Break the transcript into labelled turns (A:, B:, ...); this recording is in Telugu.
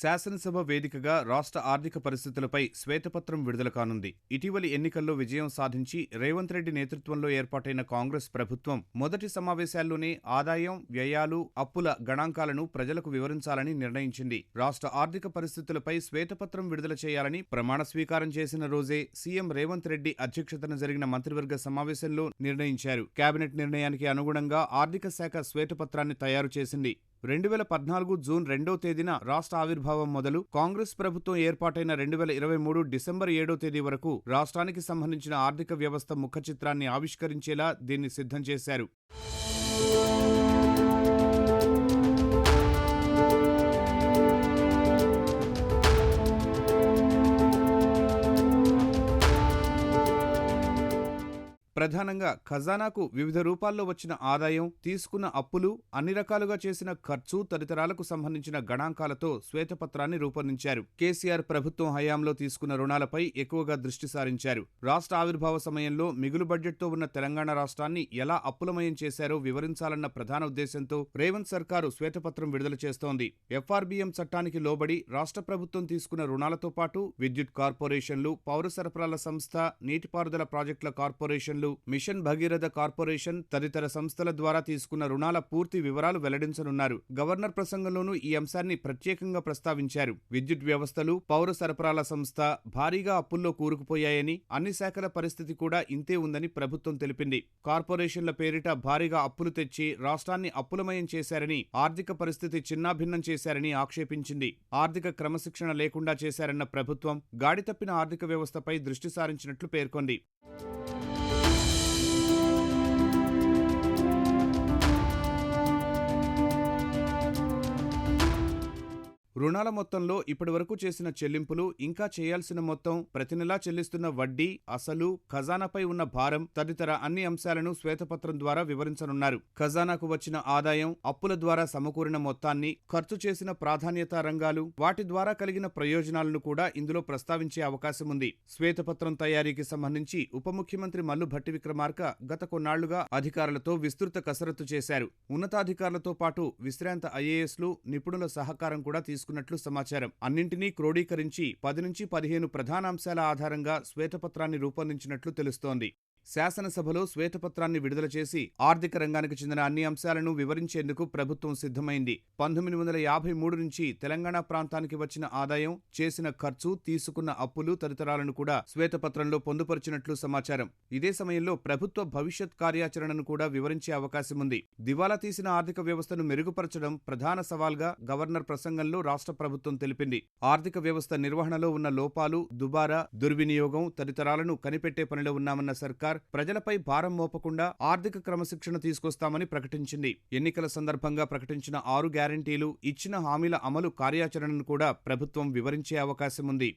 A: శాసనసభ వేదికగా రాష్ట్ర ఆర్థిక పరిస్థితులపై శ్వేతపత్రం విడుదల కానుంది. ఇటీవలి ఎన్నికల్లో విజయం సాధించి రేవంత్ రెడ్డి నేతృత్వంలో ఏర్పాటైన కాంగ్రెస్ ప్రభుత్వం మొదటి సమావేశాల్లోనే ఆదాయం వ్యయాలు అప్పుల గణాంకాలను ప్రజలకు వివరించాలని నిర్ణయించింది. రాష్ట్ర ఆర్థిక పరిస్థితులపై శ్వేతపత్రం విడుదల చేయాలని ప్రమాణ స్వీకారం చేసిన రోజే సీఎం రేవంత్ రెడ్డి అధ్యక్షతన జరిగిన మంత్రివర్గ సమావేశంలో నిర్ణయించారు. కేబినెట్ నిర్ణయానికి అనుగుణంగా ఆర్థిక శాఖ శ్వేతపత్రాన్ని తయారు చేసింది. రెండు వేల పద్నాలుగు జూన్ రెండో తేదీన రాష్ట్ర ఆవిర్భావం మొదలు కాంగ్రెస్ ప్రభుత్వం ఏర్పాటైన రెండు వేల ఇరవై మూడు డిసెంబర్ ఏడో తేదీ వరకు రాష్ట్రానికి సంబంధించిన ఆర్థిక వ్యవస్థ ముఖ చిత్రాన్ని ఆవిష్కరించేలా దీన్ని సిద్ధం చేశారు. ప్రధానంగా ఖజానాకు వివిధ రూపాల్లో వచ్చిన ఆదాయం తీసుకున్న అప్పులు అన్ని రకాలుగా చేసిన ఖర్చు తదితరాలకు సంబంధించిన గణాంకాలతో శ్వేతపత్రాన్ని రూపొందించారు. కేసీఆర్ ప్రభుత్వం హయాంలో తీసుకున్న రుణాలపై ఎక్కువగా దృష్టి సారించారు. రాష్ట్ర ఆవిర్భావ సమయంలో మిగులు బడ్జెట్తో ఉన్న తెలంగాణ రాష్ట్రాన్ని ఎలా అప్పులమయం చేశారో వివరించాలన్న ప్రధాన ఉద్దేశంతో రేవంత్ సర్కారు శ్వేతపత్రం విడుదల చేస్తోంది. ఎఫ్ఆర్బీఎం చట్టానికి లోబడి రాష్ట్ర ప్రభుత్వం తీసుకున్న రుణాలతో పాటు విద్యుత్ కార్పొరేషన్లు పౌర సరఫరాల సంస్థ నీటిపారుదల ప్రాజెక్టుల కార్పొరేషన్లు మిషన్ భగీరథ కార్పొరేషన్ తదితర సంస్థల ద్వారా తీసుకున్న రుణాల పూర్తి వివరాలు వెల్లడించనున్నారు. గవర్నర్ ప్రసంగంలోనూ ఈ అంశాన్ని ప్రత్యేకంగా ప్రస్తావించారు. విద్యుత్ వ్యవస్థలు పౌర సరఫరాల సంస్థ భారీగా అప్పుల్లో కూరుకుపోయాయని అన్ని శాఖల పరిస్థితి కూడా ఇంతే ఉందని ప్రభుత్వం తెలిపింది. కార్పొరేషన్ల పేరిట భారీగా అప్పులు తెచ్చి రాష్ట్రాన్ని అప్పులమయం చేశారని ఆర్థిక పరిస్థితి చిన్నాభిన్నం చేశారని ఆక్షేపించింది. ఆర్థిక క్రమశిక్షణ లేకుండా చేశారన్న ప్రభుత్వం గాడి తప్పిన ఆర్థిక వ్యవస్థపై దృష్టి సారించినట్లు పేర్కొంది. రుణాల మొత్తంలో ఇప్పటివరకు చేసిన చెల్లింపులు ఇంకా చేయాల్సిన మొత్తం ప్రతి నెలా చెల్లిస్తున్న వడ్డీ అసలు ఖజానాపై ఉన్న భారం తదితర అన్ని అంశాలను శ్వేతపత్రం ద్వారా వివరించనున్నారు. ఖజానాకు వచ్చిన ఆదాయం అప్పుల ద్వారా సమకూరిన మొత్తాన్ని ఖర్చు చేసిన ప్రాధాన్యతా రంగాలు వాటి ద్వారా కలిగిన ప్రయోజనాలను కూడా ఇందులో ప్రస్తావించే అవకాశం ఉంది. శ్వేతపత్రం తయారీకి సంబంధించి ఉప ముఖ్యమంత్రి మల్లు భట్టి విక్రమార్క గత కొన్నాళ్ళుగా అధికారులతో విస్తృత కసరత్తు చేశారు. ఉన్నతాధికారులతో పాటు విశ్రాంత ఐఏఎస్లు నిపుణుల సహకారం కూడా తీసుకున్నట్లు సమాచారం. అన్నింటినీ క్రోడీకరించి పది నుంచి పదిహేను ప్రధానాంశాల ఆధారంగా శ్వేతపత్రాన్ని రూపొందించినట్లు తెలుస్తోంది. శాసనసభలో శ్వేతపత్రాన్ని విడుదల చేసి ఆర్థిక రంగానికి చెందిన అన్ని అంశాలను వివరించేందుకు ప్రభుత్వం సిద్ధమైంది. పంతొమ్మిది వందల యాభై మూడు నుంచి తెలంగాణ ప్రాంతానికి వచ్చిన ఆదాయం చేసిన ఖర్చు తీసుకున్న అప్పులు తదితరాలను కూడా శ్వేతపత్రంలో పొందుపరిచినట్లు సమాచారం. ఇదే సమయంలో ప్రభుత్వ భవిష్యత్ కార్యాచరణను కూడా వివరించే అవకాశం ఉంది. దివాలా తీసిన ఆర్థిక వ్యవస్థను మెరుగుపరచడం ప్రధాన సవాల్గా గవర్నర్ ప్రసంగంలో రాష్ట్ర ప్రభుత్వం తెలిపింది. ఆర్థిక వ్యవస్థ నిర్వహణలో ఉన్న లోపాలు దుబారా దుర్వినియోగం తదితరాలను కనిపెట్టే పనిలో ఉన్నామన్న సర్కార్ ప్రజలపై భారం మోపకుండా ఆర్థిక క్రమశిక్షణ తీసుకొస్తామని ప్రకటించింది. ఎన్నికల సందర్భంగా ప్రకటించిన ఆరు గ్యారంటీలు ఇచ్చిన హామీల అమలు కార్యాచరణను కూడా ప్రభుత్వం వివరించే అవకాశం ఉంది